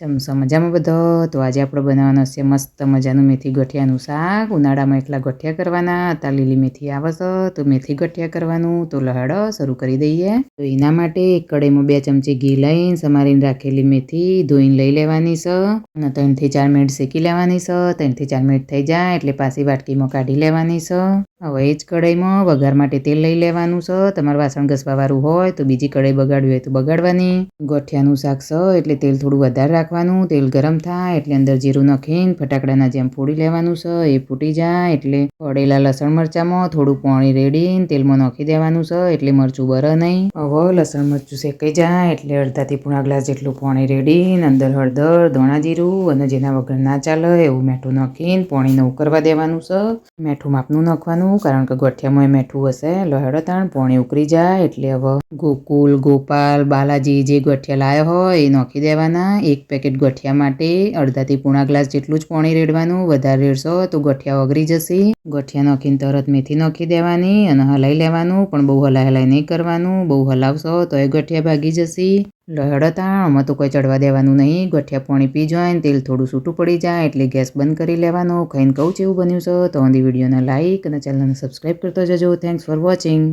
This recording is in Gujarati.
ચમચો મજામાં બધો? તો આજે આપણે બનાવવાનો છે મસ્ત મજાનું મેથી ગઠિયાનું શાક. ઉનાળામાં એટલા ગઠિયા કરવાના. હતા લીલી મેથી આવે છે, તો મેથી ગઠિયા કરવાનું. તો લહાડો શરૂ કરી દઈએ. તો એના માટે એક કડાઈમાં બે ચમચી ઘી લઈને સમારીને રાખેલી મેથી ધોઈને લઈ લેવાની છે. અને ત્રણથી ચાર મિનિટ શેકી લેવાની છે. ત્રણથી ચાર મિનિટ થઈ જાય એટલે પાછી વાટકીમાં કાઢી લેવાની છે. હવે એ જ કઢાઈમાં વઘાર માટે તેલ લઈ લેવાનું છે. તમારે વાસણ ઘસવાવાળું હોય તો બીજી કઢાઈ બગાડવી હોય તો બગાડવાની. ગઠિયાનું શાક છે એટલે તેલ થોડું વધારે રાખવાનું. તેલ ગરમ થાય એટલે અંદર જીરું નાખીને ફટાકડાના જેમ ફોડી લેવાનું છે. એ ફૂટી જાય એટલે પડેલા લસણ મરચાંમાં થોડું પાણી રેડીને તેલમાં નાખી દેવાનું છે. એટલે મરચું બરે નહીં. હવે લસણ મરચું શેકાઈ જાય એટલે અડધાથી પૂણા ગ્લાસ જેટલું પાણી રેડીને અંદર હળદર, ધોણા જીરું અને જેના વગર ના ચાલે એવું મેઠું નાખીને પાણીને ઉકળવા દેવાનું છે. મેઠું માપનું નાખવાનું કારણ કે ગઠિયામાં મેઠું હશે. લહેડો તાણ પોણી ઉકળી જાય, એટલે હવે ગોકુલ, ગોપાલ, બાલાજી જે ગઠિયા લાવ્યો હોય, એ નાખી દેવાના. એક પેકેટ ગઠિયા માટે અડધાથી પૂણા ગ્લાસ જેટલું જ પોણી રેડવાનું. વધારે રેડશો તો ગઠિયા ઓગળી જશે. ગઠિયા નાખીને તરત મેથી નાખી દેવાની અને હલાઈ લેવાનું, પણ બહુ હલાઈ હલાઈ નહીં કરવાનું. બહુ હલાવશો તો એ ગઠિયા ભાગી જશે. લહેડો તાણ આમાં તો કોઈ ચડવા દેવાનું નહીં. ગઠિયા પાણી પી જાય ને તેલ થોડું છૂટું પડી જાય એટલે ગેસ બંધ કરી લેવાનો. ખાઈને કહું છે એવું બન્યું છે. તો અંધી વિડીયોને લાઇક અને ચેનલને સબસ્ક્રાઈબ કરતો જજો. Thanks for watching